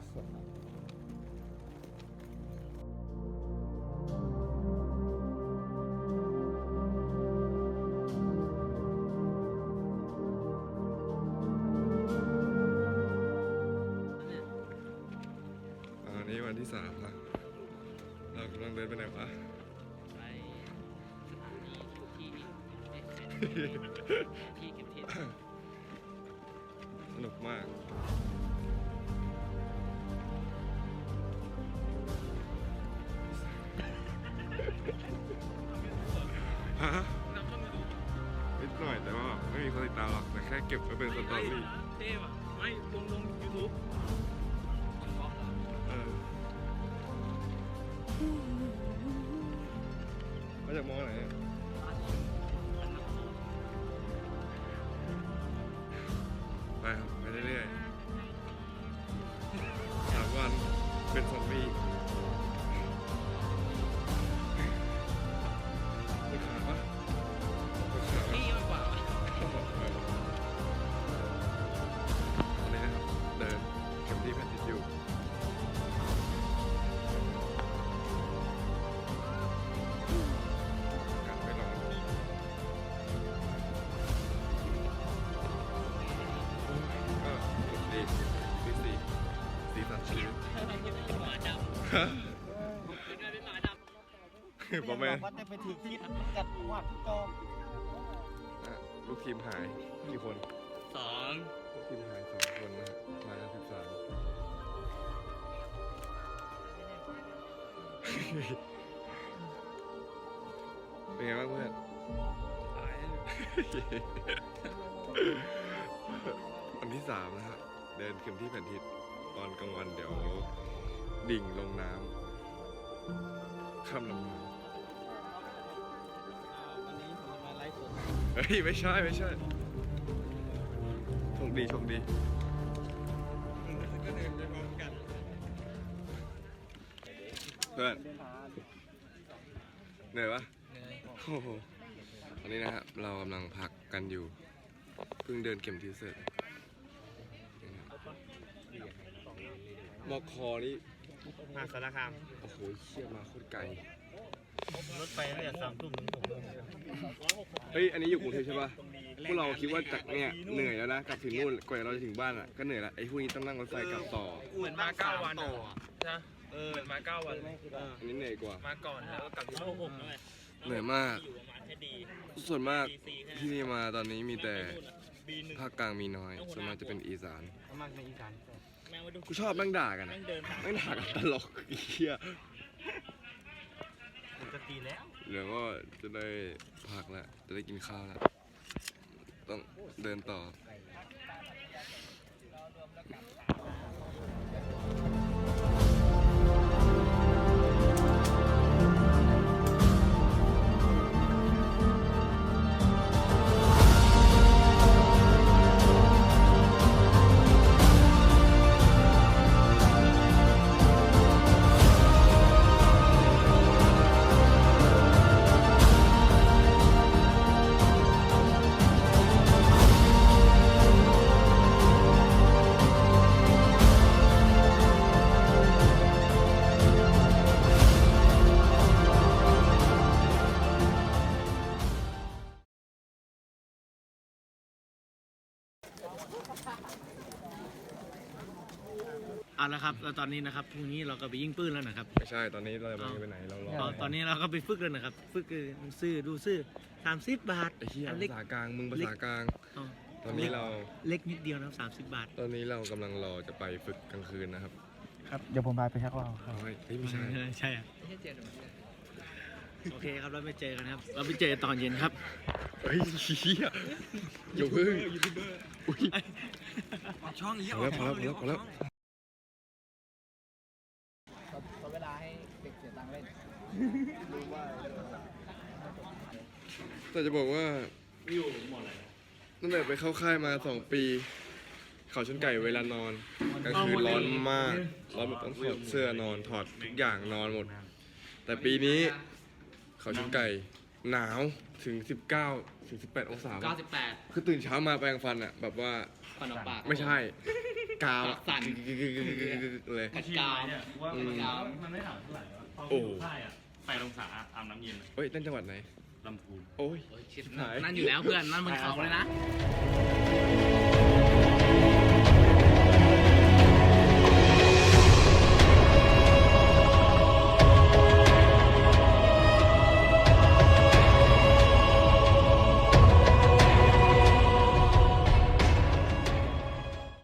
อุ้ยสวยอันนี้วันที่สามแล้วเรากำลังเดินไปไหนวะ ไปสถานีที่เอ๊ะที่เก็บเทียนสนุกมาก ฮะนิดหน่อยแต่ว่าไม่มีคนติดตามหรอกแต่แค่เก็บไว้เป็นสตอรี่เท่ว่ะไม่ลงลงยูทูบเออมาจากมอไหน บอแม่ว่าแต่ไปถือที่กัดวาดจอมอะลูกทีมหายกี่คนสองลูกทีมหายสองคนนะฮะมากันสิบสามเป็นไงบ้างเพื่อนวันที่สามนะครับเดินเข็มที่แผ่นทิศตอนกลางวันเดี๋ยว ดิ่งลงน้ำข้ามลำน้วันนี้ผมมาไลฟ์สดำเฮ้ย ไม่ใช่ ไม่ใช่โชคดีโชคดี ก็เดินไปพร้อมกันเพื่อนเดินหาเหนื่อยปะโอ้โหตอนนี้นะครับเรากำลังพักกันอยู่ เพิ่งเดินเข็มทิศเสร็จนี่นะครับมอกคอนี่ หาสารคาม โอ้โหเชี่ยมาโคตรไกล รถไฟตั้งแต่สามทุ่มถึงหกโมงเฮ้ย อันนี้อยู่กรุงเทพใช่ปะพวกเราคิดว่าจากเนี่ยเหนื่อยแล้วนะ กลับถึงนู่น กว่าเราจะถึงบ้านอะ ก็เหนื่อยละไอ้พวกนี้ต้องนั่งรถไฟกลับต่อ เหมือนมาเก้าวันอะนะเออ เหมือนมาเก้าวันอันนี้เหนื่อยกว่า มาก่อนแล้วก็กลับที่โอ้โหเลยเหนื่อยมากอยู่ประมาณแค่ดีส่วนมากดีซีแค่ที่นี่มาตอนนี้มีแต่บีหนึ่ง ภาคกลางมีน้อยส่วนมากจะเป็นอีสานมากในอีสานแม่งมาดูกูชอบแม่งด่ากันแม่นะงเดินทางแม่งด่ากันตลกไอ้เหี้ยปกติแล้วเดี๋ยวก็จะได้พักแล้วจะได้กินข้าวแล้วต้องเดินต่อ เอาละครับแล้วตอนนี้นะครับพรุ่งนี้เราก็ไปยิงปืนแล้วนะครับ ไม่ใช่ตอนนี้เราจะไปไหนเรารอตอนตอนนี้เราก็ไปฝึกแล้วนะครับ ฝึกคือซื้อดูซื้อสามสิบบาทไอ้เหี้ยอันภาเล็กษากลางมึงภาษากลาง อ๋อตอนนี้เรา เล็กนิดเดียวนะครับสามสิบบาท ตอนนี้เรากำลังรอจะไปฝึกกลางคืนนะครับครับเดี๋ยวผมพาไปชักว่าวครับเฮ้ยเฮ้ยไม่ใช่ ใช่อะโอเคครับเราไปเจอกันครับ เราไปเจอตอนเย็นครับ เฮ้ยเหี้ยอย่าเพิ่งอุ้ย ช่องนี้พอแล้วพอแล้วพอแล้วพอแล้วขอเวลาให้เด็กเสียตังค์เล่นแต่จะบอกว่าตั้งแต่ไปเข้าค่ายมาสองปี เขาชนไก่เวลานอนกลางคืนร้อนมากร้อนแบบต้องถอดเสื้อนอนถอดทุกอย่างนอนหมด แต่ปีนี้ เขาชนไก่หนาวถึง 19ถึง18 องศาเก้าสิบแปดคือตื่นเช้ามาแปรงฟันอะแบบว่า ฟันออกปากไม่ใช่ กาวอะสั่น เลยกัดกาวเนี่ยว่าอืม มันไม่หนาวเท่าไหร่วะพอโอ้อยู่ค่ายอะแปดองศาอาบน้ำเย็นอะเฮ้ยนั่นจังหวัดไหน ลำพูน โอ้ย โอ้ยชิดหาย นั่นอยู่แล้วเพื่อน นั่นมันเขาเลยนะไ